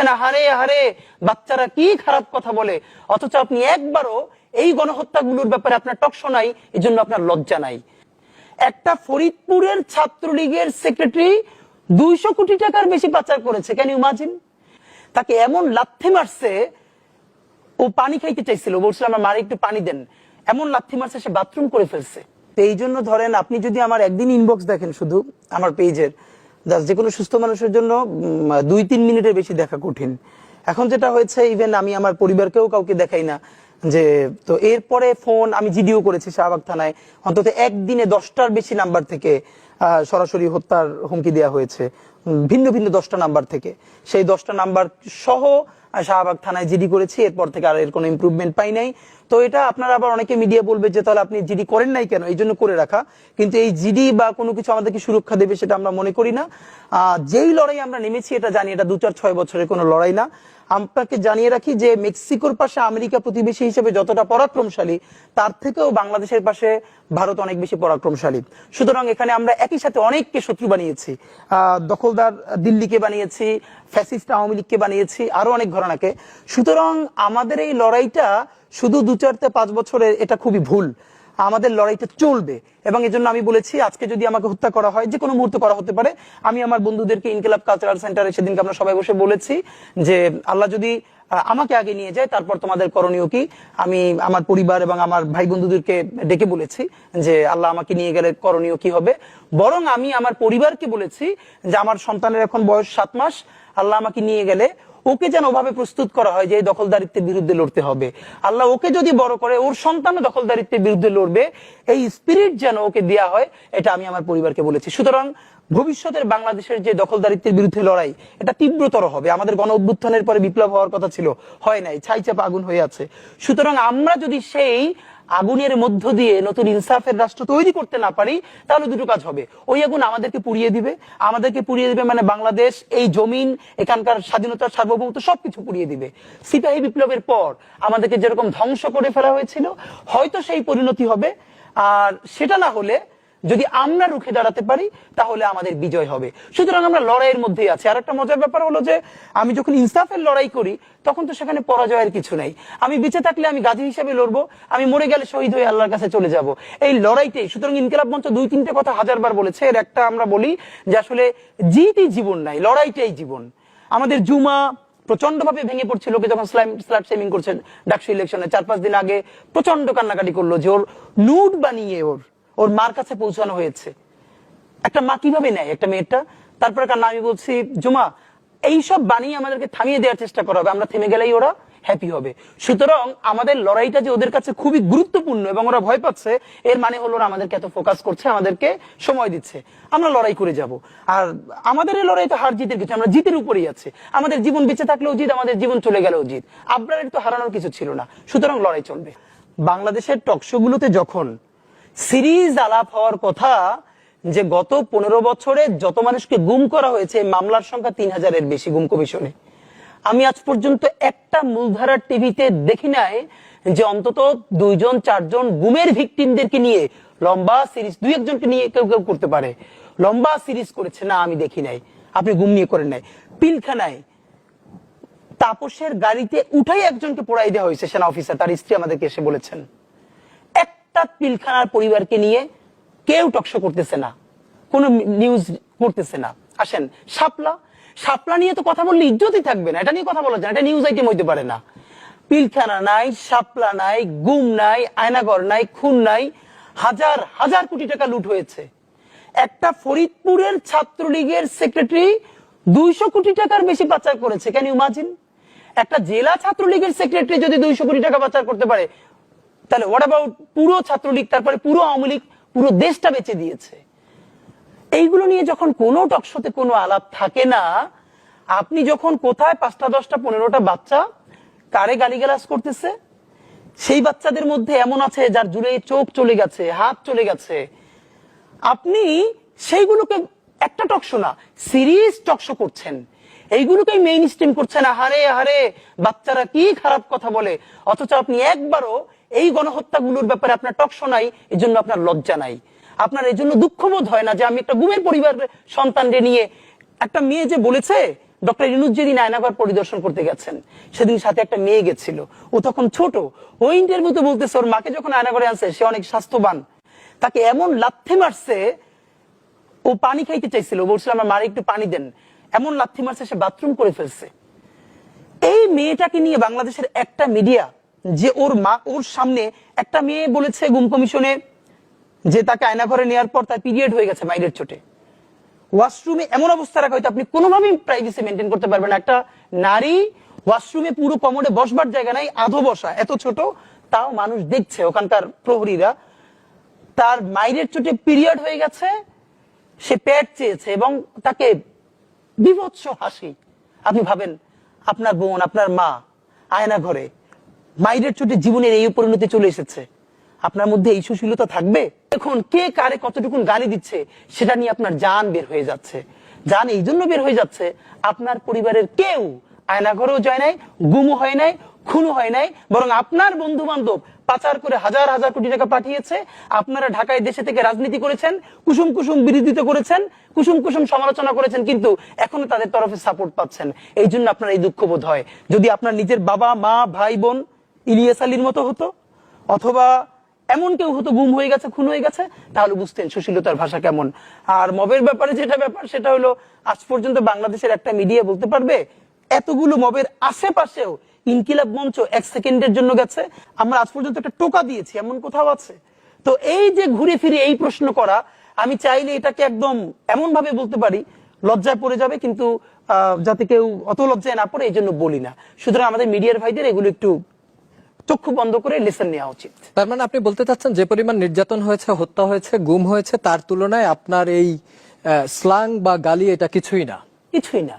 করছেন হারে হারে বাচ্চারা কি খারাপ কথা বলে? অথচ আপনি একবারও এই গণহত্যাগুলোর ব্যাপারে আপনার টকশো নাই এই জন্য আপনার লজ্জা নাই। একটা ফরিদপুরের ছাত্রলীগের সেক্রেটারি দুইশো কোটি টাকার বেশি পাচার করেছে। ক্যান ইমাজিন তাকে এমন লাথি মারছে, ও পানি খাইতে চাইছিল। বলছিল আমার মারে একটু পানি দেন। এমন লাথি মারছে, সে বাথরুম করে ফেলছে। এই জন্য ধরেন, আপনি যদি আমার একদিন ইনবক্স দেখেন শুধু, আমার পেজের যে কোনো সুস্থ মানুষের জন্য দুই, তিন মিনিটের বেশি দেখা কঠিন। এখন যেটা হয়েছে ইভেন আমি আমার পরিবারকেও কাউকে দেখাই না যে, তো এরপরে ফোন আমি জিডিও করেছি শাহবাগ থানায়, অন্তত একদিনে দশটার বেশি নাম্বার থেকে সরাসরি হত্যার হুমকি দেওয়া হয়েছে। ভিন্ন ভিন্ন দশটা নাম্বার থেকে। সেই দশটা নাম্বার সহ শাহবাগ থানায় জিডি করেছি, এরপর থেকে আর এর কোনো ইমপ্রুভমেন্ট পাই নাই। তো এটা আপনারা আবার অনেকে মিডিয়া বলবে যে, তাহলে আপনি জিডি করেন নাই কেন? এই জন্য করে রাখা। কিন্তু এই জিডি বা কোনো কিছু আমাদেরকে সুরক্ষা দেবে সেটা আমরা মনে করি না। যেই লড়াই আমরা নেমেছি, এটা জানি, এটা দু চার ছয় বছরের কোনো লড়াই না। আপনাকে জানিয়ে রাখি যে, মেক্সিকোর পাশে আমেরিকা প্রতিবেশী হিসেবে যতটা পরাক্রমশালী, তার থেকেও বাংলাদেশের পাশে ভারত অনেক বেশি পরাক্রমশালী। সুতরাং এখানে আমরা একই সাথে অনেককে শত্রু বানিয়েছি। দখলদার দিল্লিকে বানিয়েছি, ফ্যাসিস্ট আওয়ামী লীগকে বানিয়েছি, আরও অনেক ঘটনাকে সুতরাং আমাদের এই লড়াইটা শুধু দু চারটে পাঁচ বছরের এটা খুবই ভুল। আমাদের লড়াইটা চলবে। এবং এজন্য আমি বলেছি, আজকে যদি আমাকে হত্যা করা হয়, যে কোনো মুহূর্তে করা হতে পারে। আমি আমার বন্ধুদেরকে ইনকিলাব কালচারাল সেন্টারে সেদিনকে আমরা সবাই বসে বলেছি যে, আল্লাহ যদি আমাকে আগে নিয়ে যায়, তারপর তোমাদের করণীয় কি? আমি আমার পরিবার এবং আমার ভাই বন্ধুদেরকে ডেকে বলেছি যে, আল্লাহ আমাকে নিয়ে গেলে করণীয় কি হবে? বরং আমি আমার পরিবারকে বলেছি যে, আমার সন্তানের এখন বয়স সাত মাস, আল্লাহ আমাকে নিয়ে গেলে ওকে যেন ওভাবে প্রস্তুত করা হয় যে এই দখলদারিত্বের বিরুদ্ধে লড়তে হবে। আল্লাহ ওকে যদি বড় করে, ওর সন্তান দখলদারিত্বের বিরুদ্ধে লড়বে। এই স্পিরিট যেন ওকে দেওয়া হয়, এটা আমি আমার পরিবারকে বলেছি। সুতরাং ভবিষ্যতের বাংলাদেশের যে দখলদারিত্বের বিরুদ্ধে লড়াই, এটা তীব্রতর হবে। আমাদের গণ অভ্যুত্থানের পরে বিপ্লব হওয়ার কথা ছিল, হয় নাই, ছাই চাপা আগুন হয়ে আছে। সুতরাং আমরা যদি সেই আগুনের মধ্য দিয়ে নতুন ইনসাফের রাষ্ট্র তৈরি করতে না পারি, তাহলে দুটো কাজ হবে। ওই আগুন আমাদেরকে পুড়িয়ে দিবে। আমাদেরকে পুড়িয়ে দিবে মানে বাংলাদেশ, এই জমিন, এখানকার স্বাধীনতা, সার্বভৌমত্ব, সবকিছু পুড়িয়ে দিবে। সিপাহী বিপ্লবের পর আমাদেরকে যেরকম ধ্বংস করে ফেলা হয়েছিল, হয়তো সেই পরিণতি হবে। আর সেটা না হলে যদি আমরা রুখে দাঁড়াতে পারি, তাহলে আমাদের বিজয় হবে। সুতরাং আমরা লড়াইয়ের মধ্যেই আছি। আর একটা মজার ব্যাপার হলো যে, আমি যখন ইনসাফের লড়াই করি, তখন তো সেখানে পরাজয়ের কিছু নাই। আমি বেঁচে থাকলে আমি গাজী হিসাবে লড়বো, আমি মরে গেলে শহীদ হয়ে আল্লাহর কাছে চলে যাব। এই লড়াইটাই, সুতরাং ইনকিলাব মঞ্চ দুই, তিনটে কথা হাজারবার বলেছে। এর একটা আমরা বলি যে, আসলে জিতই জীবন নাই, লড়াইটাই জীবন। আমাদের জুমা প্রচণ্ড ভাবে ভেঙে পড়ছে লোকে যখন স্ল্যাট সেমিং করছেন ডাকসু ইলেকশনে চার, পাঁচ দিন আগে প্রচণ্ড কান্নাকাটি করল যে, ওর নুট বানিয়ে ওর ওর মার কাছে পৌঁছানো হয়েছে। একটা মা কীভাবে নেয়? একটা মেয়েটা তারপরে কান্না, আমি বলছি, জুমা, এইসব বানিয়ে আমাদেরকে থামিয়ে দেওয়ার চেষ্টা করা হবে। আমরা থেমে গেলেই ওরা হ্যাপি হবে। সুতরাং আমাদের লড়াইটা যে ওদের কাছে খুবই গুরুত্বপূর্ণ এবং ওরা ভয় পাচ্ছে, এর মানে হলো ওরা আমাদেরকে এত ফোকাস করছে, আমাদেরকে সময় দিচ্ছে। আমরা লড়াই করে যাব। আর আমাদের এই লড়াই তো হার জিতের কিছু, আমরা জিতের উপরেই আছে। আমাদের জীবন বেঁচে থাকলেও জিত, আমাদের জীবন চলে গেলেও জিত। আব্রারের তো হারানোর কিছু ছিল না। সুতরাং লড়াই চলবে। বাংলাদেশের টকশোগুলোতে যখন সিরিজ আলাপ হওয়ার কথা যে গত পনেরো বছরে যত মানুষকে গুম করা হয়েছে মামলার সংখ্যা তিন হাজারের বেশি গুম কমিশনে। আমি আজ পর্যন্ত একটা মূলধারার টিভিতে দেখি নাই যে অন্তত দুইজন, চারজন গুমের ভিকটিমদেরকে নিয়ে লম্বা সিরিজ, দুই একজনকে নিয়ে কেউ কেউ করতে পারে। লম্বা সিরিজ করেছে, না, আমি দেখি নাই। আপনি গুম নিয়ে করেন নাই। পিলখানায় তাপসের গাড়িতে উঠাই একজনকে পড়াই দেওয়া হয়েছে সেনা অফিসার, তার স্ত্রী আমাদেরকে এসে বলেছেন। একটা পিলখানার পরিবারকে নিয়ে কেউ টকশো করতেছে না, কোনো নিউজ করতেছে না। আসেন, শাপলা শাপলা নিয়ে তো কথা বললে ইজ্জতই থাকবে না, এটা নিয়ে কথা বলা যায় এটা নিউজ আইটেম হইতে পারে না। পিলখানা নাই, শাপলা নাই, গুম নাই, আয়নাগর নাই, খুন নাই, হাজার হাজার কোটি টাকা লুট হয়েছে। একটা ফরিদপুরের ছাত্রলীগের সেক্রেটারি দুইশো কোটি টাকার বেশি পাচার করেছে ক্যান ইমাজিন একটা জেলা ছাত্রলীগের সেক্রেটারি যদি দুইশো কোটি টাকা পাচার করতে পারে তাহলে হোয়াট অ্যাবাউট পুরো ছাত্রলীগ, তারপরে পুরো আওয়ামী লীগ, পুরো দেশটা বেঁচে দিয়েছে? এইগুলো নিয়ে যখন কোনো টকশোতে কোনো আলাপ থাকে না, আপনি যখন কোথায় পাঁচটা, দশটা, পনেরোটা বাচ্চা কারে গালিগালাজ করতেছে, সেই বাচ্চাদের মধ্যে এমন আছে যার জুড়ে চোখ চলে গেছে, হাত চলে গেছে। আপনি সেইগুলোকে একটা টকশো না, সিরিজ টকশো করছেন। এইগুলোকেই মেইন স্ট্রিম করছেন হারে হারে, বাচ্চারা কি খারাপ কথা বলে? অথচ আপনি একবারও এই গণহত্যাগুলোর ব্যাপারে আপনার টকশো নাই এই জন্য আপনার লজ্জা নাই। আপনার এই জন্য দুঃখবোধ হয় না যে আমি একটা গুমের পরিবার সন্তানকে নিয়ে একটা মেয়ে যে বলেছে, ডক্টর ইনুজ যেদিন আয়নাঘর পরিদর্শন করতে গেছেন, সেদিন সাথে একটা মেয়ে গেছিল। ও তখন ছোট। ওই ইন্টারভিউতে বলতেছে, ওর মাকে যখন আয়নাঘরে আনছে, সে অনেক স্বাস্থ্যবান। তাকে এমন লাথে মারছে, ও পানি খাইতে চাইছিল। ও বলছিল, আমার মারে একটু পানি দেন। এমন লাথি মারছে সে বাথরুম করে ফেলছে। এই মেয়েটাকে নিয়ে বাংলাদেশের একটা মিডিয়া যে ওর মা, ওর সামনে একটা মেয়ে বলেছে গুম কমিশনে যে তাকে আয়না ঘরে নেওয়ার পর তার পিরিয়ড হয়ে গেছে মাইরের চোটে। ওয়াশরুমে এমন অবস্থা রাখা হয়তো আপনি কোনোভাবেই প্রাইভেসি মেনটেন করতে পারবেন একটা নারী ওয়াশরুমে পুরো কমোডে বসবার জায়গা নাই, আধো বসা, এত ছোট, তাও মানুষ দেখছে ওখানকার প্রহরীরা। তার মাইরের চোটে পিরিয়ড হয়ে গেছে, সে প্যাড চেয়েছে এবং তাকে বিভৎস হাসি। আপনি ভাবেন, আপনার বোন, আপনার মা, আয়না ঘরে মাইরের চোটে জীবনের এই পরিণতি চলে এসেছে। আপনার মধ্যে এই সুশীলতা থাকবে? এখন কে কারে কতটুকু গালি দিচ্ছে, সেটা নিয়ে আপনার জান বের হয়ে যাচ্ছে। জান এই জন্য বের হয়ে যাচ্ছে, আপনার পরিবারের কেউ আয়না ঘরেও যায় নাই গুমও হয় নাই খুনও হয় নাই, বরং আপনার বন্ধু বান্ধব পাচার করে হাজার হাজার কোটি টাকা পাঠিয়েছে। আপনারা ঢাকায় দেশে থেকে রাজনীতি করেছেন, কুসুম কুসুম বিরোধিতা করেছেন, কুসুম কুসুম সমালোচনা করেছেন, কিন্তু এখনও তাদের তরফে সাপোর্ট পাচ্ছেন। এই জন্য আপনার এই দুঃখ বোধ হয়। যদি আপনার নিজের বাবা, মা, ভাই, বোন ইলিয়াস আলীর মতো হতো, অথবা এমন কেউ হতো, গুম হয়ে গেছে, খুন হয়ে গেছে, তাহলে বুঝতেন সুশীলতার ভাষা কেমন। আর মবের ব্যাপারে যেটা ব্যাপার, সেটা হলো, আজ পর্যন্ত বাংলাদেশের একটা মিডিয়া বলতে পারবে, এতগুলো মবের আশেপাশেও ইনকিলাব মঞ্চ এক সেকেন্ডের জন্য গেছে। আমরা আজ পর্যন্ত একটা টোকা দিয়েছি এমন কোথাও আছে? তো এই যে ঘুরে ফিরে এই প্রশ্ন করা আমি চাইলে এটাকে একদম এমন ভাবে বলতে পারি লজ্জায় পড়ে যাবে কিন্তু যাতে কেউ অত লজ্জায় না পড়ে এই জন্য বলি না। সুতরাং আমাদের মিডিয়ার ভাইদের এগুলো একটু চক্ষু বন্ধ করে লেসন নেওয়া উচিত। তার মানে আপনি বলতে চাচ্ছেন যে পরিমাণ নির্যাতন হয়েছে হত্যা হয়েছে গুম হয়েছে তার তুলনায় আপনার এই স্লাং বা গালি এটা কিছুই না? কিছুই না।